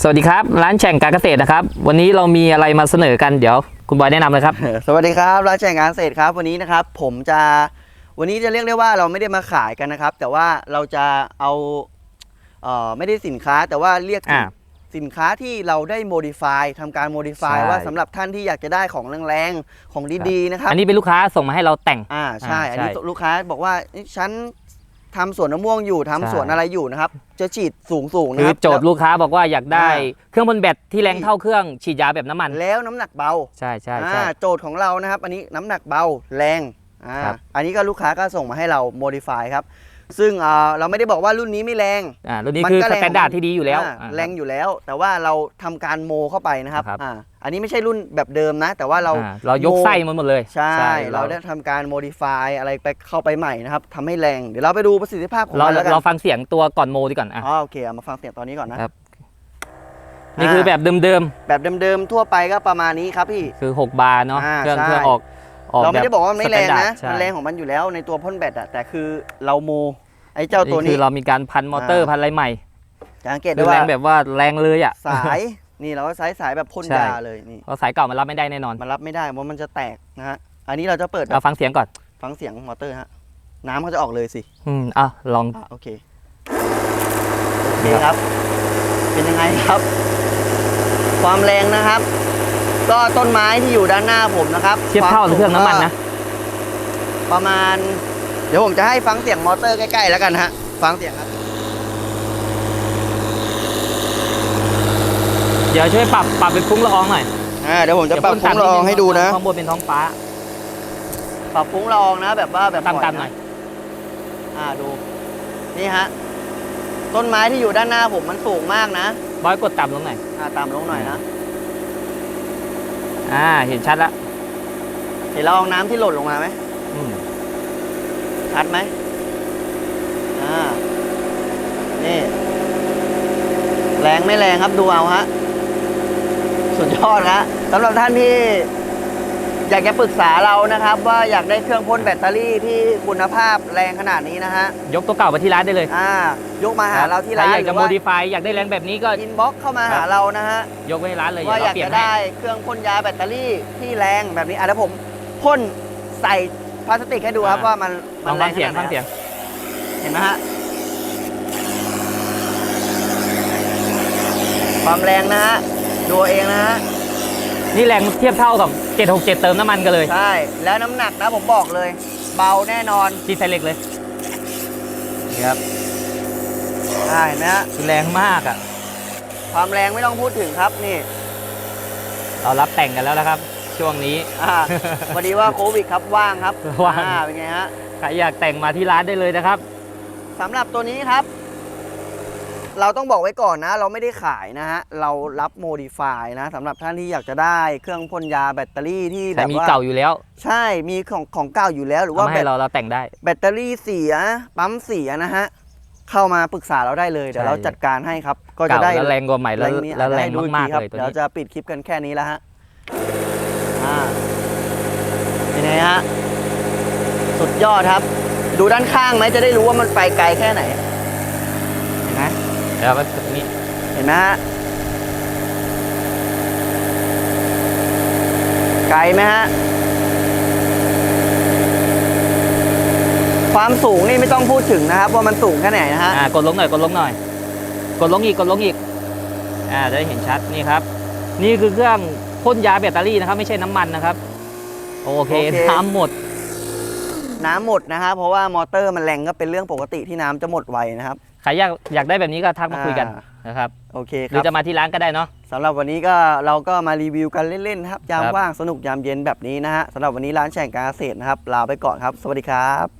สวัสดีครับ ร้านแข่งการเกษตรนะครับ วันนี้เรามีอะไรมาเสนอกันเดี๋ยวคุณบอยแนะนำเลยครับ สวัสดีครับร้านแจ่งงานเศษครับ วันนี้นะครับผมจะวันนี้จะเรียกได้ว่าเราไม่ได้มาขายกันนะครับ แต่ว่าเราจะเอาเอ่อไม่ได้สินค้าแต่ว่าเรียกสินอ่าสินค้าที่เราได้โมดิฟายทำการโมดิฟายใช่ ว่าสำหรับท่านที่อยากจะได้ของแรงๆของดีๆนะครับ อันนี้เป็นลูกค้าส่งมาให้เราแต่ง อ่าใช่ อ่าอันนี้ใช่ลูกค้าบอกว่าเอ๊ะฉัน ทำสวนมะม่วงอยู่ทำใช่ สวนอะไรอยู่นะครับ จะฉีดสูงสูงๆนะคืคอรับ โจทย์ลูกค้าบอกว่าอยากได้ อ่าเครื่องบนแบตที่แรงเท่าเครื่องฉีดยาแบบน้ำมัน แล้วน้ำหนักเบาใช่ใช่ใช่ อ่าโจทย์ของเรานะครับ อันนี้น้ำหนักเบาแรงอ่าครับ อันนี้ก็ลูกค้าก็ส่งมาให้เราโมดิฟายครับ ซึ่งอ่าเราไม่ได้บอกว่ารุ่นนี้ไม่แรง อ่ารุ่นนี้มันคือก็สแรงแตนดาร์ดที่ดีอยู่แล้วอ่าอ่า แรงอยู่แล้ว แต่ว่าเราทำการโมเข้าไปนะครับครับ อ่าอันนี้ไม่ใช่รุ่นแบบเดิมนะ แต่ว่าเรา อ่าเรายกโมไส้มันหมดเลยใช่ เราได้ทำการโมดิฟายอะไรไปเข้าไปใหม่นะครับทำให้แรง เดี๋ยวเราไปดูประสิทธิภาพของเรามันแล้วกันเราฟังเสียงตัวก่อนโมดีก่อนอะ อ๋อโอเคเอามาฟังเสียงตอนนี้ก่อนนะ ครับ นี่คือแบบเดิมแบบเดิมๆทั่วไปก็ประมาณนี้ครับพี่ ๆคือ 6 บาร์เนาะอ่าเครื่องใช่ เครื่องออกออก เราไม่ได้บอกว่ามันไม่แรงนะใช่มันแรงของมันอยู่แล้วในตัวพ่นแบตอะแต่คือเราโมไอ้เจ้าตัวคืนี้อเรามีการพันมอเตอร์อ่าพันอะไรใหม่สังเกตคืได้อแรว่างแบบว่าแรงเลยอะสายนี่เราก็ใช้สายแบบพ่นใช่ยาเลยนี่เพราะสายเก่ามันรับไม่ได้แน่นอน มันรับไม่ได้เพราะมันจะแตกนะฮะอันนี้เราจะเปิดแบเราบฟังเสียงก่อนฟังเสียงมอเตอร์ฮะน้ำเขาจะออกเลยสิอืมอะลองอะโอเคโอเคครับ เป็นยังไงครับ ความแรงนะครับ ก็ต้นไม้ที่อยู่ด้านหน้าผมนะครับเทียบเท่ากับเครื่องน้ำมันนะ ประมาณ เดี๋ยวผมจะให้ฟังเสียงมอเตอร์ใกล้ๆแล้วกันฮะ ฟังเสียงครับ เดี๋ยวช่วยปรับปรับเป็นฟุ้งละอองหน่อยอ่าเดี๋ยวผมจะปรับเยวฟุ้งละอองให้ดูนะข้างบนเป็นท้องฟ้า ปรับฟุ้งละอองนะ แบบว่าแบบตามปล่ตามหน่อย อ่าดู นี่ฮะ ต้นไม้ที่อยู่ด้านหน้าผมมันสูงมากนะบอยกดต่ำลงหน่อย อ่าตามลงหน่อยนะ อ่า เห็นชัดละเห็นละอองน้ำที่หล่นลงมาไหมอืมชัดไหมอ่า นี่ แรงไม่แรงครับดูเอาฮะ สุดยอดฮะสำหรับท่านที่ อยากจะปรึกษาเรานะครับ ว่าอยากได้เครื่องพ่นแบตเตอรี่ที่คุณภาพแรงขนาดนี้นะฮะยกตัวเก่าไปที่ร้านได้เลยอ่ายกมาหาเราที่ร้านใคอยากหรืจะอโมว่าดิฟายอยากได้แรงแบบนี้ก็อินบ็อกเข้ามาครัหาบเรานะฮะยกไว้ที่ร้านเลยว่าเดี๋ยวอเรายากเปลี่ยนจะให้ได้เครื่องพ่นยาแบตเตอรี่ที่แรงแบบนี้อะแล้วผมพ่นใส่พลาสติกให้ดูครับว่ามันลมัองนแรฟังงขเสียงนาดไหนฟังเสียงเห็นไหมฮะความแรงนะฮะดูเอาเองนะฮะ นี่แรงเทียบเท่ากับ 767 เติมน้ำมันกันเลยใช่ แล้วน้ำหนักนะผมบอกเลย เบาแน่นอนที่ไซเล็กเลยนี่ครับใช่เห็นไหมฮะคือแรงมากอะ ความแรงไม่ต้องพูดถึงครับนี่เรารับแต่งกันแล้วนะครับ ช่วงนี้ อ่า พอดีว่าโควิดครับว่างครับว่าง อ่เป็นไงฮะใครอยากแต่งมาที่ร้านได้เลยนะครับสำหรับตัวนี้ครับ เราต้องบอกไว้ก่อนนะ เราไม่ได้ขายนะฮะ เรารับโมดิฟายนะสำหรับท่านที่อยากจะได้เครื่องพ่นยาแบตเตอรี่ที่แบแต่บมีว่าเก่าอยู่แล้วใช่มีของของเก่าอยู่แล้วหรือเอาว่ามาแบให้ตเราเราแต่งได้ แบตเตอรี่เสียปั๊มเสียนะฮะเข้ามาปรึกษาเราได้เลยเดี๋ยวใช่ เราจัดการให้ครับ ก็จะเก่าได้แล้วแรงกว่าใหม่แล้วนี้แล้วแรงให้ดูอีมากทีๆครับเลยตัวเดี๋ยวนี้จะปิดคลิปกันแค่นี้แล้วฮะอ่าเป็นไงฮะสุดยอดครับ ดูด้านข้างไหมจะได้รู้ว่ามันไปไกลแค่ไหนเห็นไหม เดี๋ยวก็ตัวนี้เห็นไหมฮะไกลไหมฮะความสูงนี่ไม่ต้องพูดถึงนะครับ ว่ามันสูงแค่ไหนนะฮะอ่ากดลงหน่อยกดลงหน่อย กดลงอีกกดลงอีกอ่าจะได้เห็นชัดนี่ครับ นี่คือเครื่องพ่นยาแบตเตอรี่นะครับ ไม่ใช่น้ำมันนะครับ โอเคโอเคน้ำหมด น้ำหมดนะครับเพราะว่ามอเตอร์มันแรงก็เป็นเรื่องปกติที่น้ำจะหมดไวนะครับใค รอยากอยากได้แบบนี้ก็ทักมาคุยกันอ่า นะครับโอเคหครือรับจะมาที่ร้านก็ได้เนาะ สำหรับวันนี้ก็เราก็มารีวิวกันเล่นๆนะครับยามครับ ว่างสนุกยามเย็นแบบนี้นะฮะสำหรับวันนี้ร้านแข่งการเกษตรนะครับลาไปก่อนครับ สวัสดีครับ